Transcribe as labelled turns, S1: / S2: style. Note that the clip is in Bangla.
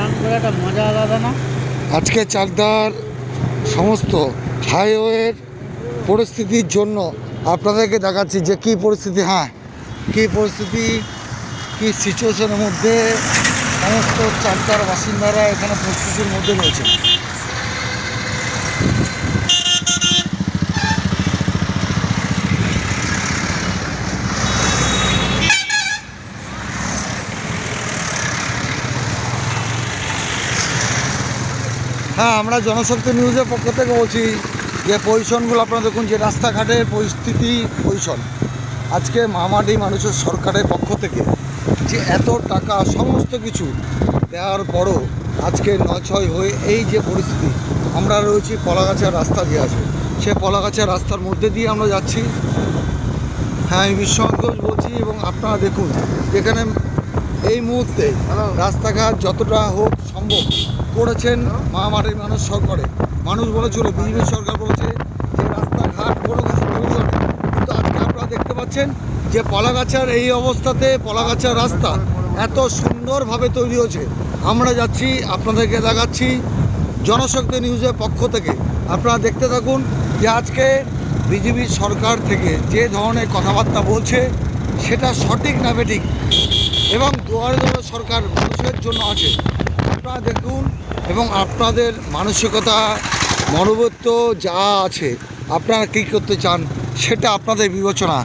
S1: চান করে একটা মজা আলাদা না?
S2: আজকে চাকদার সমস্ত হাইওয়ের পরিস্থিতির জন্য আপনাদেরকে দেখাচ্ছি যে কী পরিস্থিতি হ্যাঁ কী পরিস্থিতি, কী সিচুয়েশনের মধ্যে সমস্ত চাকদার বাসিন্দারা এখানে পরিস্থিতির মধ্যে রয়েছে। হ্যাঁ আমরা জনশক্তি নিউজের পক্ষ থেকে বলছি যে পজিশনগুলো আপনারা দেখুন, যে রাস্তাঘাটের পরিস্থিতি পজিশন। আজকে মামাটি মানুষের সরকারের পক্ষ থেকে যে এত টাকা, সমস্ত কিছু দেওয়ার পরও আজকে নয় ছয় হয়ে এই যে পরিস্থিতি, আমরা রয়েছি কলাগাছার রাস্তা দিয়ে আছে। সে কলাগাছার রাস্তার মধ্যে দিয়ে আমরা যাচ্ছি। হ্যাঁ আমি বিশ্বনাথ বলছি এবং আপনারা দেখুন, যেখানে এই মুহূর্তে রাস্তাঘাট যতটা হোক সম্ভব করেছেন মহামারীর মানুষ সরকারে। মানুষ বলেছিল বিজেপি সরকার বলেছে যে রাস্তাঘাট কোনো কিছু তৈরি হবে কিন্তু আজকে আপনারা দেখতে পাচ্ছেন যে পলাগাছার এই অবস্থাতে পলাগাছার রাস্তা এত সুন্দরভাবে তৈরি হয়েছে। আমরা যাচ্ছি আপনাদেরকে দেখাচ্ছি জনশক্তি নিউজের পক্ষ থেকে। আপনারা দেখতে থাকুন যে আজকে বিজেপি সরকার থেকে যে ধরনের কথাবার্তা বলছে সেটা সঠিক না বেঠিক এবং দুয়ারে দুয়ারে সরকার মানুষের জন্য আছে। আপনারা দেখুন এবং আপনাদের মানসিকতা, মনোবত্ব যা আছে, আপনারা কী করতে চান সেটা আপনাদের বিবেচনা।